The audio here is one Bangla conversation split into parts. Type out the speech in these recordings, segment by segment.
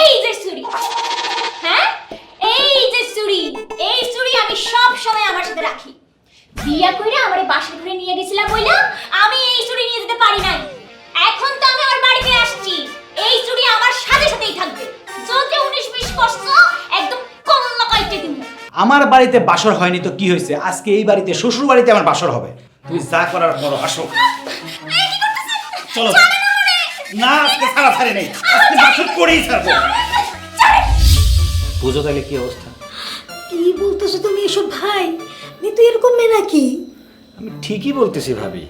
এই যে চুড়ি হ্যাঁ? এই যে চুড়ি এই চুড়ি আমি সব সময় আমার সাথে রাখি। বিয়া কইরা আমার ঘরে নিয়ে গেছিলাম বইলা আমি এই চুড়ি নিয়ে যেতে পারি নাই। এখন তো আমি আমার বাড়িতে আসছি। এই চুড়ি আমার সাথে সাথেই থাকবে। যদি উনিশ বিশ করছ একদম কল্লা কাইটে দিব। আমার বাড়িতে বাসর হয়নি তো কি হয়েছে? আজকে এই বাড়িতে শ্বশুর বাড়িতে আমার বাসর হবে। তুই যা করার করো আসো। চলো। না আজকে ছাড়া ছাড়ি নেই। আজকে বাসর করেই ছাড়বো। বুঝো তাহলে কি অবস্থা? কি বলতেছো তুমি এসব ভাই? আমি তো এরকম মেয়ে নাকি? আমি ঠিকই বলতেছি ভাবি।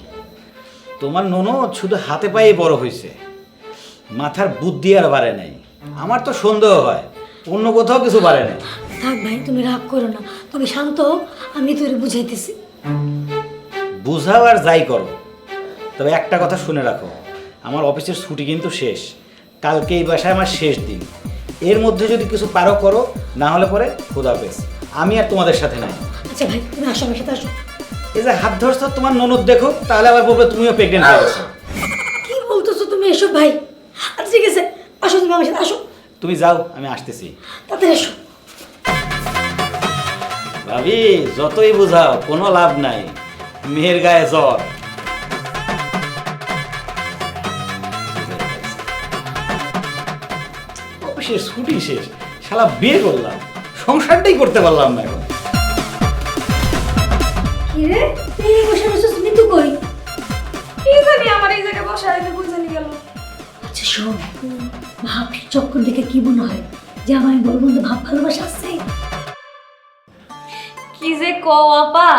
তোমার ননদ শুধু হাতে পায়ে বড় হয়েছে মাথার বুদ্ধি আর বাড়ে নাই। আমার তো সন্দেহ হয় অন্য কোথাও কিছু বাড়ে নাই। থাক ভাই তুমি রাগ করো না। তুমি শান্ত হও, আমি তোরে বুঝাইতেছি। বুঝাও আর যাই করো। তবে একটা কথা শুনে রাখো। আমার অফিসের ছুটি কিন্তু শেষ। কালকে এই বাসায় আমার শেষ দিন। এর মধ্যে যদি কিছু পারো করো না হলে পরে খোদা পেস আমি আর তোমাদের সাথে নাই। আচ্ছা ভাই তুমি আসো আমার সাথে আসো। এই যে হাত ধরছো তোমার ননদ দেখো তাহলে আবার বলবে তুমিও প্রেগনেন্ট হয়ে গেছো। কি বলতেছো তুমি এসব ভাই? আচ্ছা ঠিক আছে আসো তুমি আমার সাথে আসো। তুমি যাও আমি আসতেছি। তাড়াতাড়ি এসো ভাবি যতই বোঝাও কোনো লাভ নাই। মেয়ের গায়ে জ্বর। অফিসের ছুটি শেষ, শালা বিয়ে করলাম। সংসারটাই করতে পারলাম না এখন। কি আচ্ছা যে কি আপা,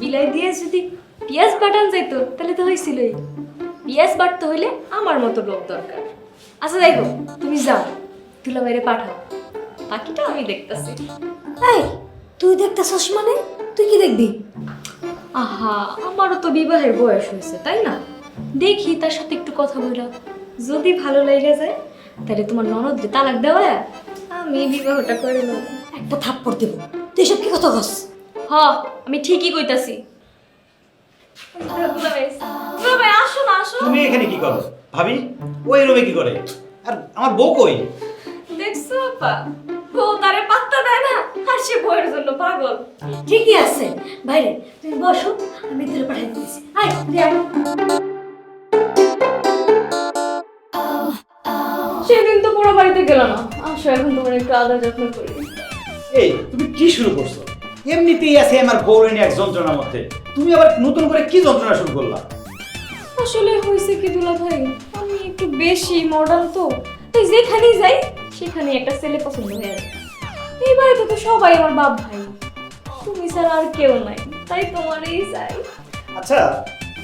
বিলাই দিয়ে যদি পিয়াজ তাহলে তো হয়েছিলই হইলে আমার মতো লোক দরকার। আচ্ছা দেখো তুমি যাও। তুলা বাইরে পাঠাও। বাকিটা আমি দেখতাছি। এই তুই দেখতেছস মানে? তুই কি দেখবি? আহা আমারও তো বিবাহের বয়স হয়েছে তাই না? দেখি তার সাথে একটু কথা বললাম যদি ভালো লেগে যায় তাহলে তোমার ননদকে তালাক দেওয়া আমি বিবাহটা করে নেব। একটা থাপ্পড় দেবো। তুই এসব কি কথা কস? হ আমি ঠিকই কইতাছি। ভাই আসো না আসো। তুমি এখানে কি করো? ভাবি ওই রুমে কি করে? আর আমার বউ কই? দেখছ আপা? বউ তারে পাত্তা দেয় না আর সে বউয়ের জন্য পাগল। ঠিকই আছে। বাইরে তুমি বসো আমি তোরে পাঠাই দিয়েছি আয় তুই সেদিন তো পুরো বাড়িতে গেল না। আসো এখন তোমার একটু আদা যত্ন করি। এই তুমি কি শুরু করছ? এমনিতেই আছে আমার বউরে নিয়ে এক যন্ত্রণার মধ্যে। তুমি আবার নতুন করে কি যন্ত্রণা শুরু করলা? আসলে হয়েছে কি দুলা ভাই আমি একটু বেশি মডার্ন তো তাই যেখানেই যাই সেখানে একটা ছেলে পছন্দ হয়ে যায় এই বাড়িতে তো সবাই আমার বাপ ভাই। তুমি ছাড়া আর কেউ নাই। তাই তোমারই চাই। আচ্ছা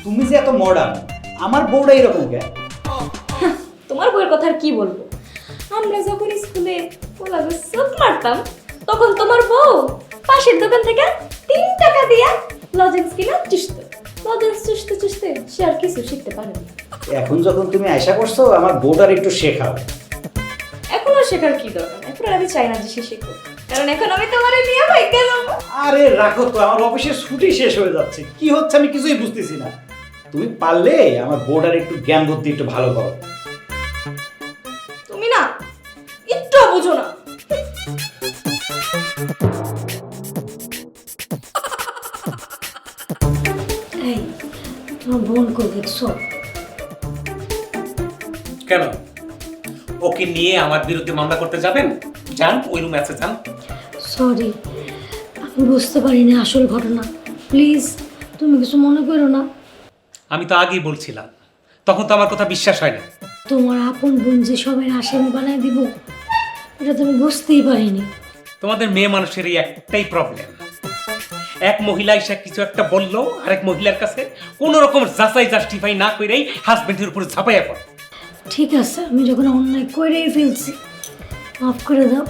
তুমি যে এত মডার্ন আমার বউটা এরকম কে তোমার বউয়ের কথা আর কি বলব? আমরা যখন স্কুলে পোলাগো চোখ মারতাম তখন তোমার বউ পাশের দোকান থেকে তিন টাকা দিয়া লজেন্স কিনা চুষত। লজেন্স চুষতে চুষতে সে আর কিছু শিখতে পারেনি। এখন যখন তুমি আশা করছ আমার বউটার একটু শেখাও। এখন শেখার কি দরকার? এখন আমি চাই না যে সে শিখুক। কারণ এখন আমি তোমার নিয়ে ভাগ্যে যাব আরে রাখো তো আমার অফিসের ছুটি শেষ হয়ে যাচ্ছে। কি হচ্ছে আমি কিছুই বুঝতেছি না। তুমি পারলে আমার বউটার একটু জ্ঞান বুদ্ধি একটু ভালো করো। তুমি না একটু বুঝো না। তোমার বোন কই দেখছ? কেন? ওকে নিয়ে আমার বিরুদ্ধে মামলা করতে যাবেন? যান ওই রুমে আছে যান। সরি আমি বুঝতে পারিনি আসল ঘটনা। প্লিজ তুমি কিছু মনে করো না। আমি তো আগেই বলছিলাম তখন তো আমার কথা বিশ্বাস হয় না। তোমার আপন বোন যে সবাই আসামি বানায় দিব এটা তুমি বুঝতেই পারিনি। তোমাদের মেয়ে মানুষের এই একটাই প্রবলেম এক মহিলা এসে কিছু একটা বলল আরেক মহিলার কাছে কোন রকম যাচাই জাস্টিফাই না করেই হাজবেন্ডের উপরে ঝাঁপাইয়া পড়ে ঠিক আছে আমি যখন অন্যায় করেই ফেলছি মাফ করে দাও।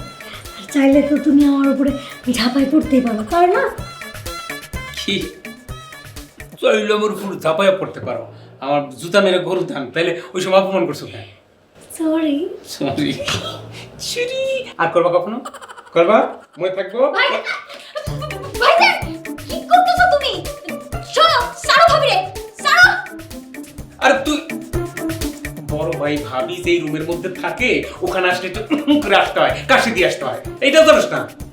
আর চাইলে তো তুমি আমার উপরে ঝাঁপাই পড়তেই পারো তাই না? কি? চাইলে আমার উপর ঝাঁপাইয়া পড়তে পারো। আমার জুতা মেরে গরু ধান তাহলে ওই সময় অপমান করছ কেন? সরি সরি সরি আর করবা কখনো? করবা? মনে থাকব? কি করতেছো তুমি? শোনো সারো ভাবি রে সারো! আরে তুই ভাই ভাবি যে রুমের মধ্যে থাকে, ওখানে আসলে একটু করে আসতে হয়, কাশি দিয়ে আসতে হয়। এইটা জানিস না